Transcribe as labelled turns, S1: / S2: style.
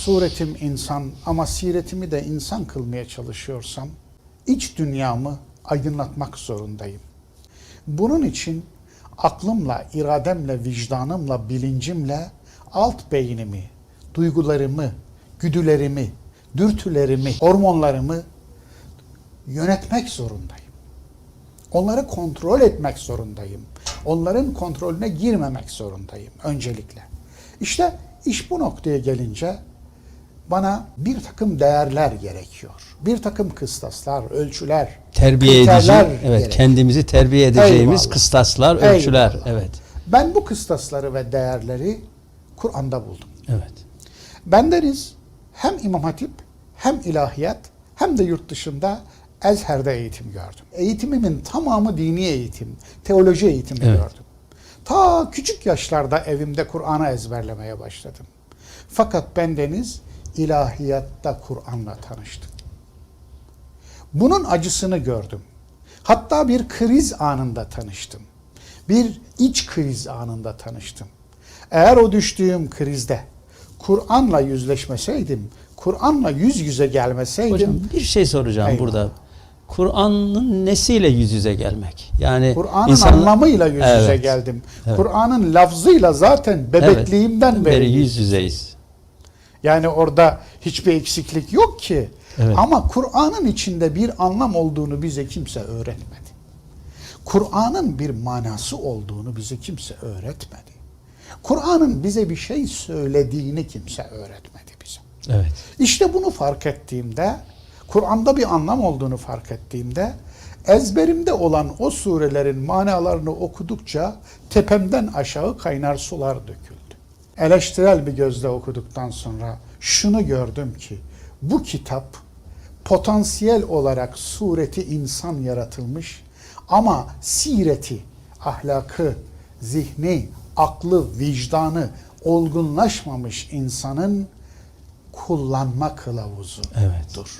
S1: suretim insan ama siretimi de insan kılmaya çalışıyorsam iç dünyamı aydınlatmak zorundayım. Bunun için aklımla, irademle, vicdanımla, bilincimle alt beynimi, duygularımı, güdülerimi, dürtülerimi, hormonlarımı yönetmek zorundayım. Onları kontrol etmek zorundayım. Onların kontrolüne girmemek zorundayım öncelikle. İşte iş bu noktaya gelince bana bir takım değerler gerekiyor. Bir takım kıstaslar, ölçüler,
S2: terbiye edici, evet
S1: gerekiyor.
S2: kendimizi terbiye edeceğimiz
S1: Eyvallah.
S2: kıstaslar, ölçüler,
S1: Eyvallah.
S2: evet.
S1: Ben bu kıstasları ve değerleri Kur'an'da buldum.
S2: Evet.
S1: Bendeniz hem İmam Hatip hem ilahiyat hem de yurt dışında Ezher'de eğitim gördüm. Eğitimimin tamamı dini eğitim, teoloji eğitimi
S2: Evet.
S1: gördüm. Ta küçük yaşlarda evimde Kur'an'ı ezberlemeye başladım. Fakat bendeniz ilahiyatta Kur'an'la tanıştım. Bunun acısını gördüm. Hatta bir kriz anında tanıştım. Bir iç kriz anında tanıştım. Eğer o düştüğüm krizde Kur'an'la yüzleşmeseydim, Kur'an'la yüz yüze gelmeseydim,
S2: Hocam bir şey soracağım
S1: Eyvallah.
S2: burada. Kur'an'ın nesiyle yüz yüze gelmek? Yani
S1: Kur'an'ın
S2: insan-
S1: anlamıyla yüz yüze
S2: Evet.
S1: geldim.
S2: Evet.
S1: Kur'an'ın lafzıyla zaten bebekliğimden
S2: Evet. beri yüz yüzeyiz.
S1: Yani orada hiçbir eksiklik yok ki.
S2: Evet.
S1: Ama Kur'an'ın içinde bir anlam olduğunu bize kimse öğretmedi. Kur'an'ın bir manası olduğunu bize kimse öğretmedi. Kur'an'ın bize bir şey söylediğini kimse öğretmedi bize.
S2: Evet.
S1: İşte bunu fark ettiğimde, Kur'an'da bir anlam olduğunu fark ettiğimde, ezberimde olan o surelerin manalarını okudukça tepemden aşağı kaynar sular döküldü. Eleştirel bir gözle okuduktan sonra şunu gördüm ki, bu kitap potansiyel olarak sureti insan yaratılmış ama sireti, ahlakı, zihni, aklı, vicdanı olgunlaşmamış insanın kullanma kılavuzu.
S2: Evet.
S1: Dur.